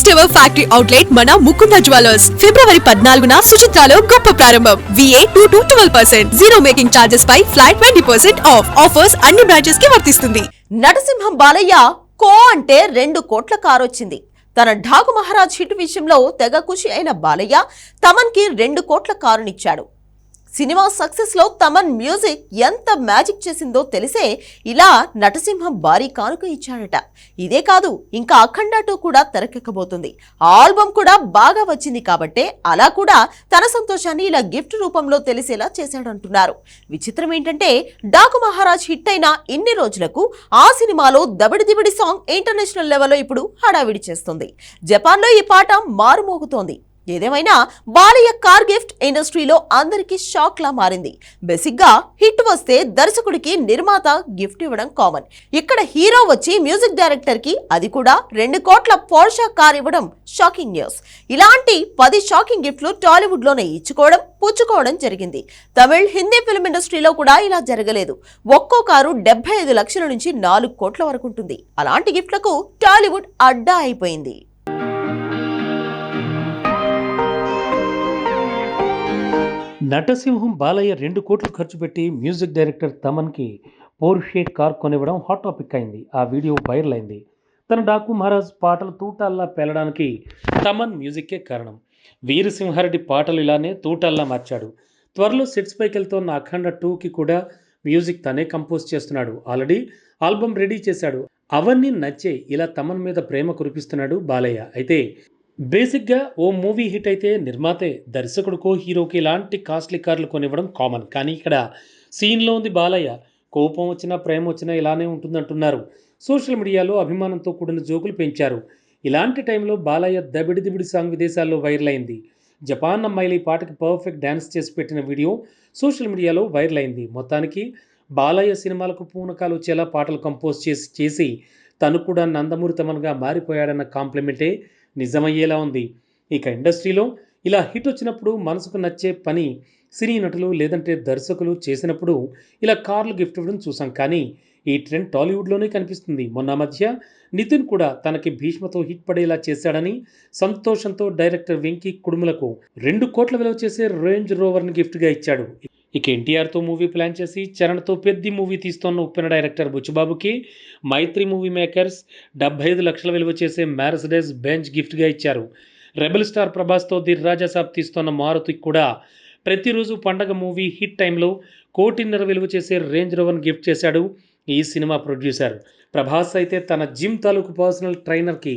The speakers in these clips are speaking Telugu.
ఫస్ట్ ఎవర్ ఫ్యాక్టరీ అవుట్లెట్ మన ముకుంద జ్యువెలర్స్. ఫిబ్రవరి పద్నాలుగున సుచిత్రాలో గొప్ప ప్రారంభం. VA two to twelve percent zero making charges pi flat twenty percent off offers అన్ని బ్రాంచెస్కి వర్తిస్తుంది. నరసింహం బాలయ్య కో అంటే రెండు కోట్ల కారు వచ్చింది. తన ఢాకు మహారాజ్ హిట్ విషయంలో తెగ ఖుషి అయిన బాలయ్య తమన్కి రెండు కోట్ల కారునిచ్చాడు. సినిమా సక్సెస్లో తమన్ మ్యూజిక్ ఎంత మ్యాజిక్ చేసిందో తెలిసే ఇలా నటసింహం భారీ కానుక ఇచ్చాడట. ఇదే కాదు ఇంకా అఖండ టూ కూడా తెరకెక్కబోతుంది. ఆల్బమ్ కూడా బాగా వచ్చింది కాబట్టే అలా కూడా తన సంతోషాన్ని ఇలా గిఫ్ట్ రూపంలో తెలిసేలా చేశాడంటున్నారు. విచిత్రం ఏంటంటే డాకు మహారాజ్ హిట్ అయిన ఇన్ని రోజులకు ఆ సినిమాలో దబిడి దిబిడి సాంగ్ ఇంటర్నేషనల్ లెవెల్లో ఇప్పుడు హడావిడి చేస్తుంది. జపాన్లో ఈ పాట మారుమోగుతోంది. ఏదేమైనా బాలయ్య కార్ గిఫ్ట్ ఇండస్ట్రీలో అందరికీ షాక్ లా మారింది. బేసిక్గా హిట్ వస్తే దర్శకుడికి నిర్మాత గిఫ్ట్ ఇవ్వడం కామన్. ఇక్కడ హీరో వచ్చి మ్యూజిక్ డైరెక్టర్కి అది కూడా రెండు కోట్ల పోర్షా కార్ ఇవ్వడం షాకింగ్ న్యూస్. ఇలాంటి పది షాకింగ్ గిఫ్ట్లు టాలీవుడ్లోనే ఇచ్చుకోవడం పుచ్చుకోవడం జరిగింది. తమిళ్ హిందీ ఫిల్మ్ ఇండస్ట్రీలో కూడా ఇలా జరగలేదు. ఒక్కో కారు డెబ్బై ఐదు లక్షల నుంచి నాలుగు కోట్ల వరకు ఉంటుంది. అలాంటి గిఫ్ట్లకు టాలీవుడ్ అడ్డా అయిపోయింది. నటసింహం బాలయ్య రెండు కోట్లు ఖర్చు పెట్టి మ్యూజిక్ డైరెక్టర్ తమన్కి పోర్షే కార్ కొనివ్వడం హాట్ టాపిక్ అయింది. ఆ వీడియో వైరల్ అయింది. తన డాకు మహారాజ్ పాటలు తూటాల్లా పేలడానికి తమన్ మ్యూజిక్కే కారణం. వీరసింహారెడ్డి పాటలు ఇలానే తూటాల్లా మార్చాడు. త్వరలో సెట్స్ పైకి వెళ్తున్న అఖండ టూకి కూడా మ్యూజిక్ తనే కంపోజ్ చేస్తున్నాడు. ఆల్రెడీ ఆల్బమ్ రెడీ చేశాడు. అవన్నీ నచ్చే ఇలా తమన్ మీద ప్రేమ కురిపిస్తున్నాడు బాలయ్య. అయితే బేసిక్గా ఓ మూవీ హిట్ అయితే నిర్మాతే దర్శకుడికో హీరోకి ఇలాంటి కాస్ట్లీ కార్లు కొనివ్వడం కామన్. కానీ ఇక్కడ సీన్లో ఉంది బాలయ్య. కోపం వచ్చినా ప్రేమ వచ్చినా ఇలానే ఉంటుందంటున్నారు. సోషల్ మీడియాలో అభిమానంతో కూడిన జోకులు పెంచారు. ఇలాంటి టైంలో బాలయ్య దబిడి దిబిడి సాంగ్ విదేశాల్లో వైరల్ అయింది జపాన్ అమ్మాయిలు ఈ పాటకి పర్ఫెక్ట్ డ్యాన్స్ చేసి పెట్టిన వీడియో సోషల్ మీడియాలో వైరల్ అయింది మొత్తానికి బాలయ్య సినిమాలకు పూనకాలు వచ్చేలా పాటలు కంపోజ్ చేసి చేసి తను కూడా నందమూరి తమన్గా మారిపోయాడన్న కాంప్లిమెంటే నిజమయ్యేలా ఉంది. ఇక ఇండస్ట్రీలో ఇలా హిట్ వచ్చినప్పుడు మనసుకు నచ్చే పని సినీ నటులు లేదంటే దర్శకులు చేసినప్పుడు ఇలా కార్లు గిఫ్ట్ ఇవ్వడం చూసాం కానీ ఈ ట్రెండ్ టాలీవుడ్లోనే కనిపిస్తుంది. మొన్న మధ్య నితిన్ కూడా తనకి భీష్మతో హిట్ పడేలా చేశాడని సంతోషంతో డైరెక్టర్ వెంకీ కుడుములకు రెండు కోట్ల విలువ చేసే రేంజ్ రోవర్ని గిఫ్ట్గా ఇచ్చాడు. ఇక ఎన్టీఆర్తో మూవీ ప్లాన్ చేసి చరణ్తో పెద్ద మూవీ తీస్తోన్న ఉప్పెన డైరెక్టర్ బుచ్చుబాబుకి మైత్రి మూవీ మేకర్స్ డెబ్బై ఐదు లక్షల విలువ చేసే మ్యారసిడెస్ బెంచ్ గిఫ్ట్గా ఇచ్చారు. రెబల్ స్టార్ ప్రభాస్తో ది రాజాసాబ్ తీస్తోన్న మారుతికి కూడా ప్రతిరోజు పండగ మూవీ హిట్ టైంలో కోటిన్నర విలువ చేసే రేంజ్ రోవర్ గిఫ్ట్ చేశాడు ఈ సినిమా ప్రొడ్యూసర్ ప్రభాస్ అయితే తన జిమ్ తాలూకు పర్సనల్ ట్రైనర్కి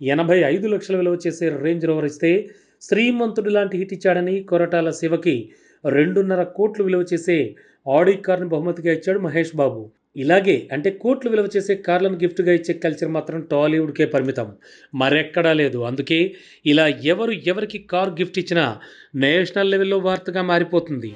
ఎనభై ఐదు లక్షల విలువ చేసే రేంజ్ రోవర్ ఇస్తే శ్రీమంతుడు లాంటి హిట్ ఇచ్చాడని కొరటాల శివకి రెండున్నర కోట్లు విలువ చేసే ఆడి కార్ను బహుమతిగా ఇచ్చాడు మహేష్ బాబు. ఇలాగే అంటే కోట్లు విలువ చేసే కార్లను గిఫ్ట్గా ఇచ్చే కల్చర్ మాత్రం టాలీవుడ్కే పరిమితం. మరెక్కడా లేదు. అందుకే ఇలా ఎవరు ఎవరికి కార్ గిఫ్ట్ ఇచ్చినా నేషనల్ లెవెల్లో వార్తగా మారిపోతుంది.